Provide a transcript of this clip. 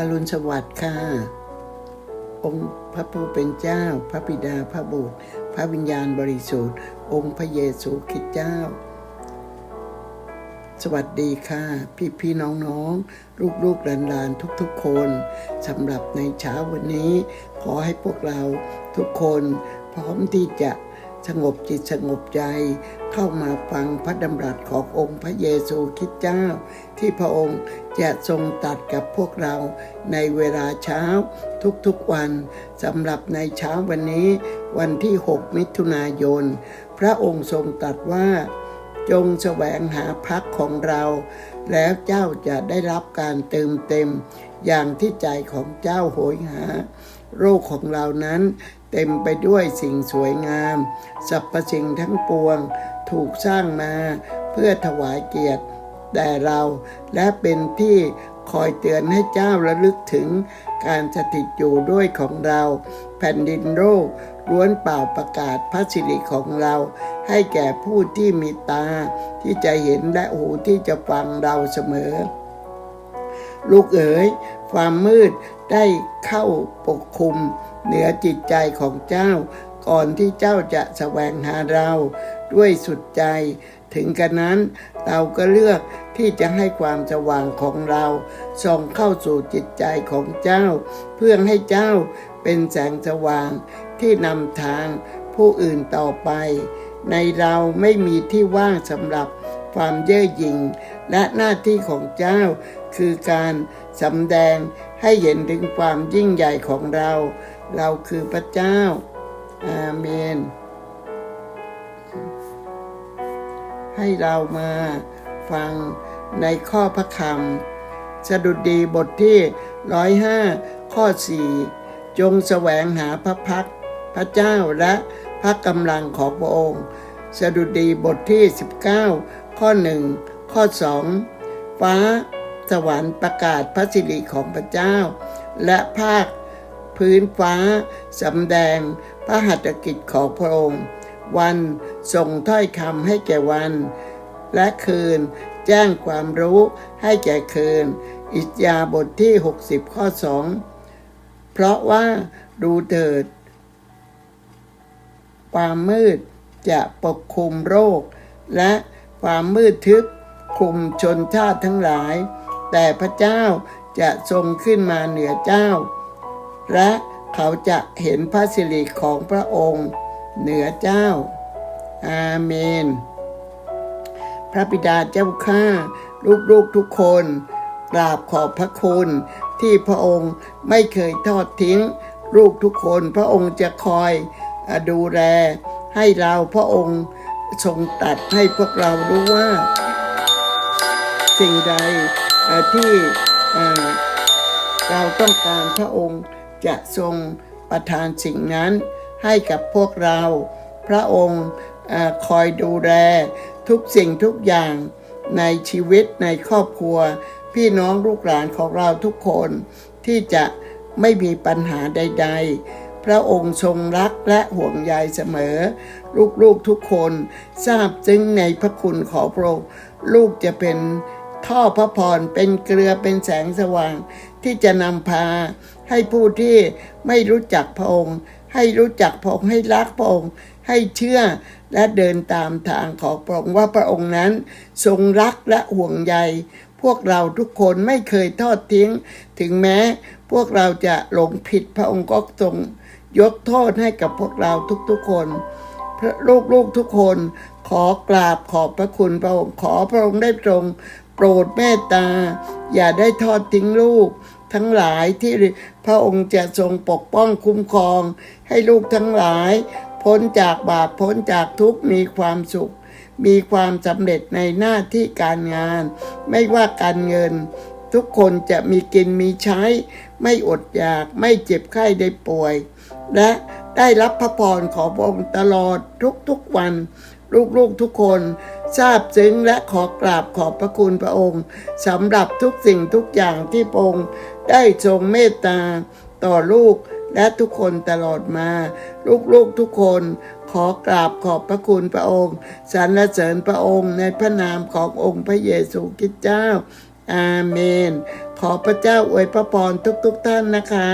อรุณสวัสดิ์ค่ะ องค์พระผู้เป็นเจ้า พระบิดาพระบุตร พระวิญญาณบริสุทธิ์ องค์พระเยซูคริสต์เจ้า สวัสดีค่ะ พี่พี่น้องน้องลูกลูกหลานหลานทุกๆคนสำหรับในเช้าวันนี้ ขอให้พวกเราทุกคนพร้อมที่จะ สงบจิตสงบใจ เข้ามาฟังพระดำรัสขององค์พระเยซูคริสต์เจ้า ที่พระองค์จะทรงตัดกับพวกเราในเวลาเช้าทุกๆวันสำหรับในเช้าวันนี้วันที่ 6 มิถุนายน พระองค์ทรงตรัสว่า จงแสวงหาพักของเรา แล้วเจ้าจะได้รับการเติมเต็ม อย่างที่ใจของเจ้าโหยหา โรคของเรานั้น เต็มไปด้วยสิ่งสวยงามสรรพสิ่งทั้งปวงถูกสร้างมาเพื่อถวายเกียรติแด่เราและเป็นที่คอยเตือนให้เจ้าระลึกถึงการสถิตอยู่ด้วยของเรา แผ่นดินโลกล้วนเป่าประกาศพระสิริของเรา ให้แก่ผู้ที่มีตาที่จะเห็นและหูที่จะฟังเราเสมอ ลูกเอ๋ย ความมืดได้เข้าปกคลุม เหนือจิตใจของเจ้า ก่อนที่เจ้าจะแสวงหาเราด้วยสุดใจ ถึงกันนั้นเราก็เลือกที่จะให้ความสว่างของเราส่องเข้าสู่จิตใจของเจ้า เพื่อให้เจ้าเป็นแสงสว่างที่นำทางผู้อื่นต่อไป ในเราไม่มีที่ว่างสำหรับความเย่อหยิ่ง และหน้าที่ของเจ้า คือการสำแดงให้เห็นถึงความยิ่งใหญ่ของเรา เราคือพระเจ้า อาเมน ให้เรามาฟังในข้อพระคำสดุดีบทที่ร้อยห้าข้อสี่จงแสวงหาพระพักพระเจ้าและพระกำลังของพระองค์สดุดีบทที่ 19 ข้อหนึ่งข้อสองฟ้าสวรรค์ประกาศพระสิริของพระเจ้า และภาค พื้นฟ้าสำแดงพระหัตถกิจของพระองค์ วันส่งถ้อยคำให้แก่วัน และคืนแจ้งความรู้ให้แก่คืน อิสยาบทที่ 60 ข้อ 2 เพราะว่าดูเถิด ความมืดจะปกคลุมโรค และความมืดทึบคลุมชนชาติทั้งหลาย แต่พระเจ้าจะทรงขึ้นมาเหนือเจ้า และเขาจะเห็นพระสิริของพระองค์เหนือเจ้า อาเมน พระบิดาเจ้าข้าลูกๆทุกคนกราบขอบพระคุณที่พระองค์ไม่เคยทอดทิ้ง ลูกทุกคนพระองค์จะคอยดูแลให้เราพระองค์ทรงตัดให้พวกเรารู้ว่า สิ่งใดที่เราต้องการพระองค์ จะทรงประทานสิ่งนั้นให้กับพวกเรา พระองค์คอยดูแลทุกสิ่งทุกอย่างในชีวิตในครอบครัว พี่น้องลูกหลานของเราทุกคนที่จะไม่มีปัญหาใด ๆ พระองค์ทรงรักและห่วงใยเสมอ ลูกๆทุกคนทราบซึ้งในพระคุณของพระองค์ลูกจะเป็นท่อพระพรเป็นเกลือเป็นแสงสว่าง ที่จะนำพา ให้ผู้ที่ไม่รู้จักพระองค์ ให้รู้จักพระองค์ให้รักพระองค์ ให้เชื่อและเดินตามทางของพระองค์ว่าพระองค์นั้น ทรงรักและห่วงใย พวกเราทุกคนไม่เคยทอดทิ้ง ถึงแม้พวกเราจะหลงผิดพระองค์ก็ทรงยกโทษให้กับพวกเราทุกๆคนพระลูกๆทุกคนขอกราบขอบพระคุณพระองค์ขอพระองค์ได้ทรงโปรดเมตตา อย่าได้ทอดทิ้งลูก ทั้งหลายที่พระองค์จะทรงปกป้องคุ้มครอง ให้ลูกทั้งหลาย พ้นจากบาปพ้นจากทุกข์มีความสุข มีความสำเร็จในหน้าที่การงาน ไม่ว่าการเงิน ทุกคนจะมีกินมีใช้ ไม่อดอยากไม่เจ็บไข้ได้ป่วย และได้รับพระพรของพระองค์ตลอดทุกๆวัน ลูกๆทุกคนทราบซึ้งและขอกราบขอบพระคุณพระองค์สำหรับทุกสิ่งทุกอย่างที่พระองค์ได้ทรงเมตตาต่อลูกและทุกคนตลอดมา ลูกๆทุกคนขอกราบขอบพระคุณพระองค์สรรเสริญพระองค์ในพระนามขององค์พระเยซูคริสต์เจ้า อาเมน ขอพระเจ้าอวยพระพรทุกๆท่านนะคะ